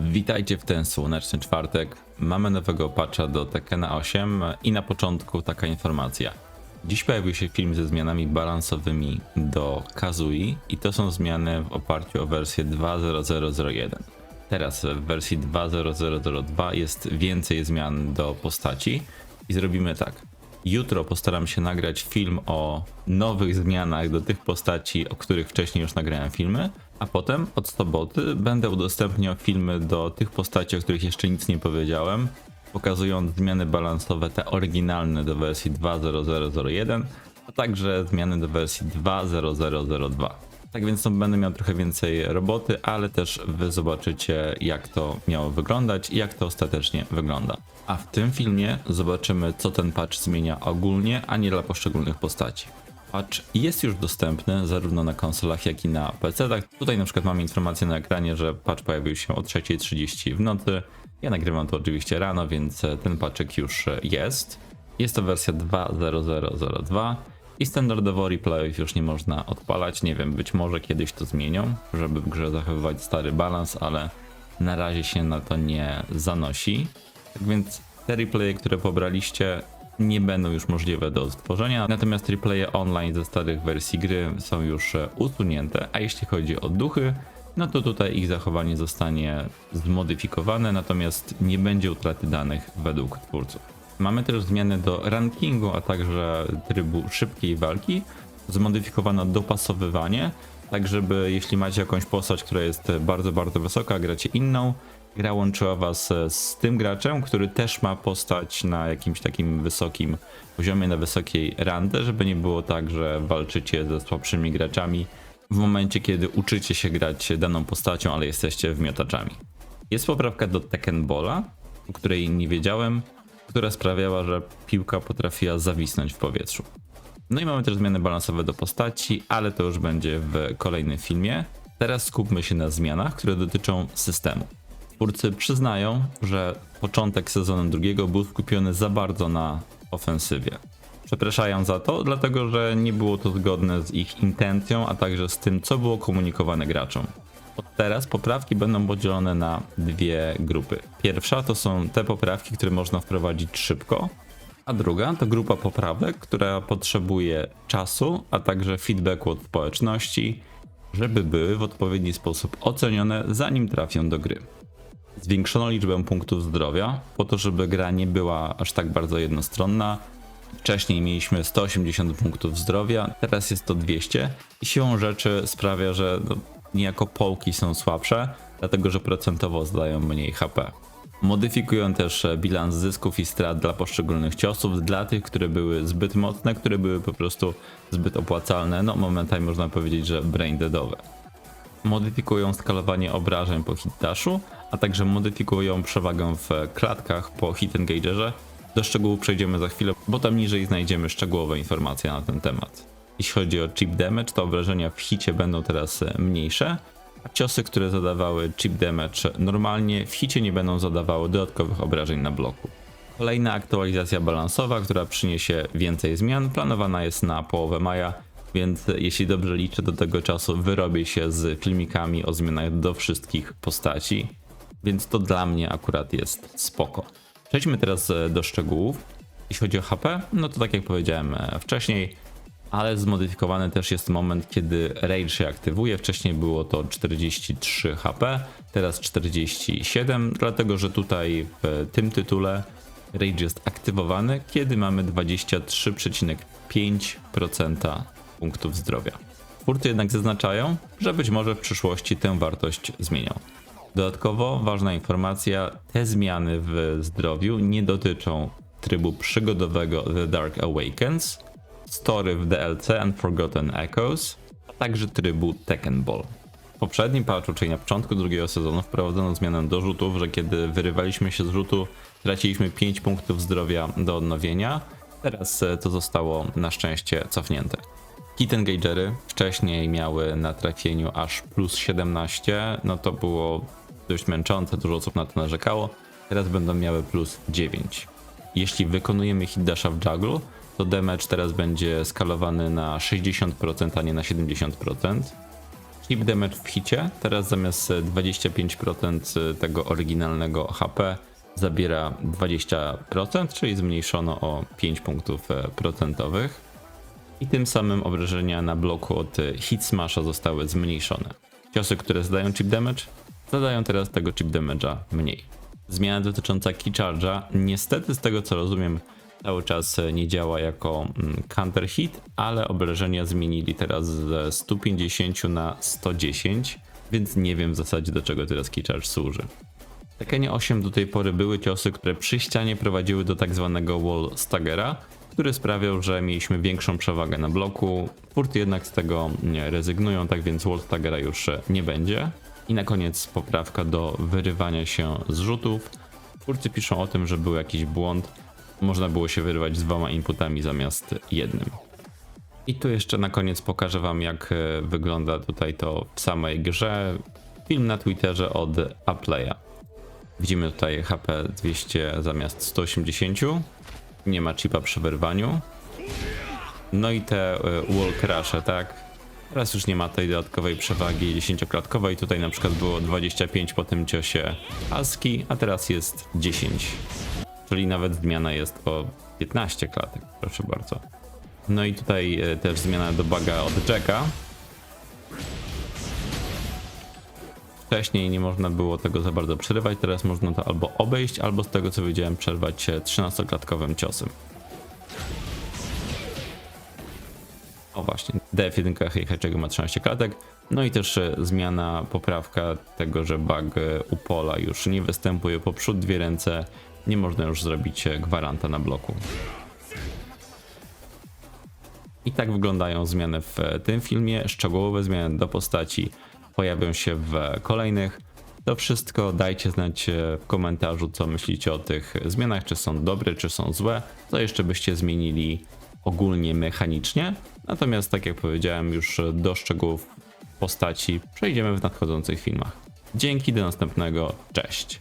Witajcie w ten słoneczny czwartek. Mamy nowego patcha do Tekena 8 i na początku taka informacja. Dziś pojawił się film ze zmianami balansowymi do Kazui i to są zmiany w oparciu o wersję 2.0.0.1. Teraz w wersji 2.0.0.2 jest więcej zmian do postaci i zrobimy tak. Jutro postaram się nagrać film o nowych zmianach do tych postaci, o których wcześniej już nagrałem filmy, a potem od soboty będę udostępniał filmy do tych postaci, o których jeszcze nic nie powiedziałem, pokazując zmiany balansowe, te oryginalne do wersji 2.0.0.1, a także zmiany do wersji 2.0.0.2. Tak więc no, będę miał trochę więcej roboty, ale też wy zobaczycie jak to miało wyglądać i jak to ostatecznie wygląda. A w tym filmie zobaczymy co ten patch zmienia ogólnie, a nie dla poszczególnych postaci. Patch jest już dostępny zarówno na konsolach, jak i na PC-tach. Tutaj na przykład mamy informację na ekranie, że patch pojawił się o 3.30 w nocy. Ja nagrywam to oczywiście rano, więc ten patchek już jest. Jest to wersja 2.0.0.2 i standardowo replayów już nie można odpalać. Nie wiem, być może kiedyś to zmienią, żeby w grze zachowywać stary balans, ale na razie się na to nie zanosi. Tak więc te replaye, które pobraliście, nie będą już możliwe do stworzenia, natomiast replaye online ze starych wersji gry są już e, usunięte, a jeśli chodzi o duchy, no to tutaj ich zachowanie zostanie zmodyfikowane, natomiast nie będzie utraty danych według twórców. Mamy też zmiany do rankingu, a także trybu szybkiej walki. Zmodyfikowano dopasowywanie, tak żeby jeśli macie jakąś postać, która jest bardzo, bardzo wysoka, gracie inną, gra łączyła was z tym graczem, który też ma postać na jakimś takim wysokim poziomie, na wysokiej randę, żeby nie było tak, że walczycie ze słabszymi graczami w momencie, kiedy uczycie się grać daną postacią, ale jesteście wmiotaczami. Jest poprawka do Tekken Balla, o której nie wiedziałem, która sprawiała, że piłka potrafiła zawisnąć w powietrzu. No i mamy też zmiany balansowe do postaci, ale to już będzie w kolejnym filmie. Teraz skupmy się na zmianach, które dotyczą systemu. Twórcy przyznają, że początek sezonu drugiego był skupiony za bardzo na ofensywie. Przepraszają za to, dlatego że nie było to zgodne z ich intencją, a także z tym, co było komunikowane graczom. Od teraz poprawki będą podzielone na dwie grupy. Pierwsza to są te poprawki, które można wprowadzić szybko, a druga to grupa poprawek, która potrzebuje czasu, a także feedbacku od społeczności, żeby były w odpowiedni sposób ocenione, zanim trafią do gry. Zwiększono liczbę punktów zdrowia, po to, żeby gra nie była aż tak bardzo jednostronna. Wcześniej mieliśmy 180 punktów zdrowia, teraz jest to 200 i siłą rzeczy sprawia, że no, niejako połki są słabsze, dlatego że procentowo zdają mniej HP. Modyfikują też bilans zysków i strat dla poszczególnych ciosów, dla tych, które były zbyt mocne, które były po prostu zbyt opłacalne, no momentami można powiedzieć, że brain deadowe. Modyfikują skalowanie obrażeń po hit dashu, a także modyfikują przewagę w klatkach po hit engagerze. Do szczegółów przejdziemy za chwilę, bo tam niżej znajdziemy szczegółowe informacje na ten temat. Jeśli chodzi o chip damage, to obrażenia w hicie będą teraz mniejsze, a ciosy, które zadawały chip damage normalnie, w hicie nie będą zadawały dodatkowych obrażeń na bloku. Kolejna aktualizacja balansowa, która przyniesie więcej zmian, planowana jest na połowę maja, więc jeśli dobrze liczę, do tego czasu wyrobię się z filmikami o zmianach do wszystkich postaci, więc to dla mnie akurat jest spoko. Przejdźmy teraz do szczegółów. Jeśli chodzi o HP, no to tak jak powiedziałem wcześniej, ale zmodyfikowany też jest moment, kiedy Rage się aktywuje. Wcześniej było to 43 HP, teraz 47, dlatego że tutaj w tym tytule Rage jest aktywowany, kiedy mamy 23,5% punktów zdrowia. Twórcy jednak zaznaczają, że być może w przyszłości tę wartość zmienią. Dodatkowo ważna informacja, te zmiany w zdrowiu nie dotyczą trybu przygodowego The Dark Awakens, story w DLC Unforgotten Echoes, a także trybu Tekken Ball. W poprzednim patchu, czyli na początku drugiego sezonu, wprowadzono zmianę do rzutów, że kiedy wyrywaliśmy się z rzutu, traciliśmy 5 punktów zdrowia do odnowienia. Teraz to zostało na szczęście cofnięte. Hit engagery wcześniej miały na trafieniu aż plus 17, no to było dość męczące, dużo osób na to narzekało. Teraz będą miały plus 9. Jeśli wykonujemy hit dasha w jugglu, to damage teraz będzie skalowany na 60%, a nie na 70%. Chip damage w hicie teraz zamiast 25% tego oryginalnego HP zabiera 20%, czyli zmniejszono o 5 punktów e, procentowych. I tym samym obrażenia na bloku od e, hit smasha zostały zmniejszone. Ciosy, które zadają chip damage, zadają teraz tego chip damage'a mniej. Zmiana dotycząca key charge'a, niestety z tego co rozumiem, cały czas e, nie działa jako mm, counter hit, ale obrażenia zmienili teraz ze 150 na 110, więc nie wiem w zasadzie do czego teraz key charge służy. W Tekkenie 8 do tej pory były ciosy, które przy ścianie prowadziły do tak zwanego wall staggera, który sprawiał, że mieliśmy większą przewagę na bloku. Twórcy jednak z tego nie rezygnują, tak więc wall staggera już e, nie będzie. I na koniec poprawka do wyrywania się z rzutów. Twórcy piszą o tym, że był jakiś błąd. Można było się wyrywać z dwoma inputami zamiast jednym. I tu jeszcze na koniec pokażę wam jak e, wygląda tutaj to w samej grze. Film na Twitterze od Applaya. Widzimy tutaj HP 200 zamiast 180. Nie ma chipa przy wyrwaniu. No i te e, wall crashe, tak? Teraz już nie ma tej dodatkowej przewagi 10-klatkowej. Tutaj na przykład było 25 po tym ciosie ASCII, a teraz jest 10. Czyli nawet zmiana jest o 15 klatek, proszę bardzo. No i tutaj e, też zmiana do buga od Jacka. Wcześniej nie można było tego za bardzo przerywać, teraz można to albo obejść, albo z tego co widziałem przerwać 13-klatkowym ciosem. O właśnie, DF1 Heihachiego ma 13 klatek. No i też e, zmiana, poprawka tego, że bug e, u pola już nie występuje poprzód dwie ręce. Nie można już zrobić e, gwaranta na bloku. I tak wyglądają zmiany w tym filmie. Szczegółowe zmiany do postaci pojawią się w kolejnych. To wszystko dajcie znać w komentarzu, co myślicie o tych zmianach, czy są dobre, czy są złe, co jeszcze byście zmienili ogólnie mechanicznie. Natomiast, tak jak powiedziałem, już do szczegółów postaci przejdziemy w nadchodzących filmach. Dzięki, do następnego, cześć.